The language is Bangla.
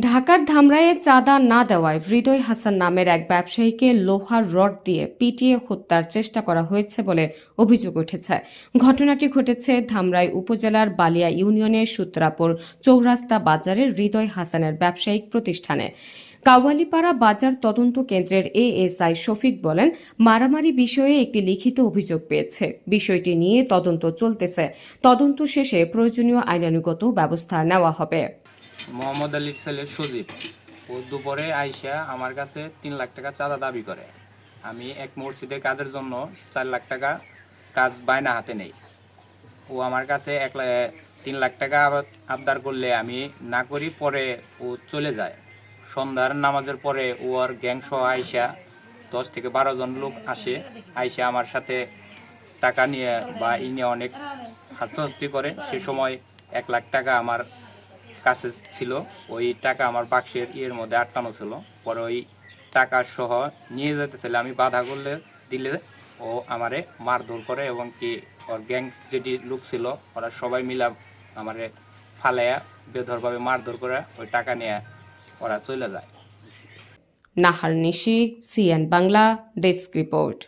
ঢাকার ধামরায়ে চাঁদা না দেওয়ায় হৃদয় হাসান নামের এক ব্যবসায়ীকে লোহার রড দিয়ে পিটিয়ে হত্যার চেষ্টা করা হয়েছে বলে অভিযোগ উঠেছে। ঘটনাটি ঘটেছে ধামরাই উপজেলার বালিয়া ইউনিয়নের সূত্রাপুর চৌরাস্তা বাজারের হৃদয় হাসানের ব্যবসায়িক প্রতিষ্ঠানে। কাওয়ালিপাড়া বাজার তদন্ত কেন্দ্রের এএসআই শফিক বলেন, মারামারি বিষয়ে একটি লিখিত অভিযোগ পেয়েছে। বিষয়টি নিয়ে তদন্ত চলতেছে। তদন্ত শেষে প্রয়োজনীয় আইনানুগত ব্যবস্থা নেওয়া হবে। মোহাম্মদ আলীর ছেলে সুজিব, ও দুপুরে আইসা আমার কাছে তিন লাখ টাকা চাঁদা দাবি করে। আমি এক মসজিদে কাজের জন্য চার লাখ টাকা কাজ বায়না হাতে নেই। ও আমার কাছে এক তিন লাখ টাকা আবদার করলে আমি না করি, পরে ও চলে যায়। সন্ধ্যার নামাজের পরে ও আর গ্যাং সহ আইসা দশ থেকে বারো জন লোক আসে, আইসা আমার সাথে টাকা নিয়ে বা ই নিয়ে অনেক হাস্তি করে। সে সময় এক লাখ টাকা আমার কাছে ছিল, ওই টাকা আমার বাক্সের ইয়ের মধ্যে আটকানো ছিল। পরে ওই টাকা সহ নিয়ে যেতে যেতেছিল আমি বাধা করলে, দিলে ও আমারে মারধর করে এবং কি ওর গ্যাং যেটি লোক ছিল, ওরা সবাই মিলা আমারে ফালাইয়া বেধরভাবে মারধর করে ওই টাকা নিয়ে ওরা চলে যায়। Nahar Nishi CN Bangla desk report.